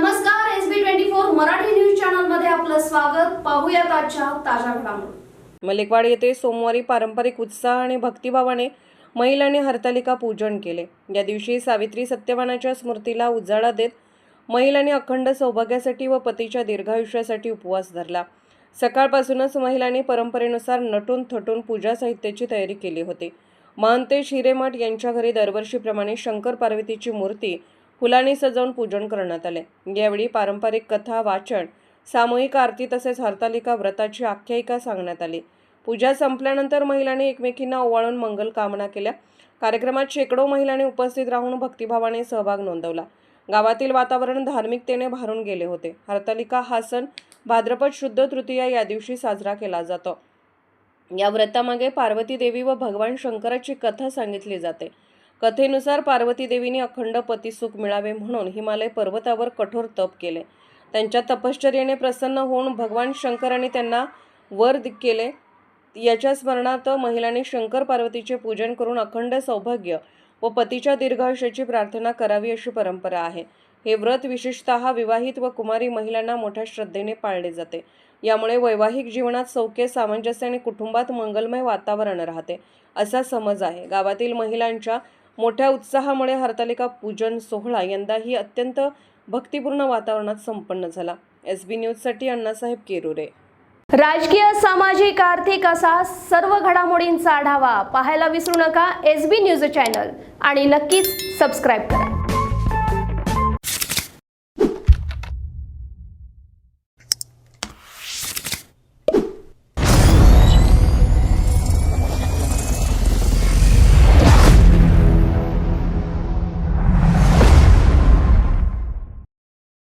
नमस्कार S B twenty four Marathi news चॅनलमध्ये आपलं स्वागत. पाहूयात आजच्या ताज्या घडामोडी. मलेकवाड येथे सोमवारी पारंपरिक उत्साह आणि भक्तिभावाने महिलांनी हरतालिका पूजन केले. या दिवशी सावित्री सत्यवानाच्या स्मृतीला उजाळा देत महिलांनी अखंड सौभाग्यासाठी व पतीच्या दीर्घायुष्यासाठी उपवास धरला. सकाळपासूनच महिलांनी परंपरेनुसार नटून थटून पूजा साहित्याची तयारी केली होती. महंते शिरेमठ यांच्या घरी दरवर्षीप्रमाणे शंकर पार्वतीची मूर्ती फुलांनी सजवून पूजन करण्यात आले. यावेळी पारंपरिक कथा वाचन सामूहिक आरती तसेच हरतालिका व्रताची आख्यायिका सांगण्यात आली. पूजा संपल्यानंतर महिलांनी एकमेकींना ओवाळून मंगल कामना केल्या. कार्यक्रमात शेकडो महिलांनी उपस्थित राहून भक्तिभावाने सहभाग नोंदवला. गावातील वातावरण धार्मिकतेने भारून गेले होते. हरतालिका हा सण भाद्रपद शुद्ध तृतीया या दिवशी साजरा केला जातो. या व्रतामागे पार्वती देवी व भगवान शंकराची कथा सांगितली जाते. कथेनुसार पार्वती देवीने अखंड पतिसुख मिळावे म्हणून हिमालय पर्वतावर कठोर तप केले. त्यांच्या तपश्चर्याने प्रसन्न होऊन भगवान शंकराने त्यांना वर केले. याच्या स्मरणार्थ महिलांनी शंकर पार्वतीचे पूजन करून अखंड सौभाग्य व पतीच्या दीर्घायुष्याची प्रार्थना करावी अशी परंपरा आहे. हे व्रत विशेषतः विवाहित व कुमारी महिलांना मोठ्या श्रद्धेने पाळले जाते. यामुळे वैवाहिक जीवनात सौख्य सामंजस्य आणि कुटुंबात मंगलमय वातावरण राहते असा समज आहे. गावातील महिलांच्या मोठ्या उत्साहामुळे हरतालिका पूजन सोहळा यंदाही अत्यंत भक्तिपूर्ण वातावरणात संपन्न झाला. एस बी न्यूजसाठी अण्णासाहेब केरुरे. राजकीय सामाजिक आर्थिक असा सर्व घडामोडींचा आढावा पाहायला विसरू नका एस बी न्यूज चॅनल आणि नक्कीच सबस्क्राईब करा.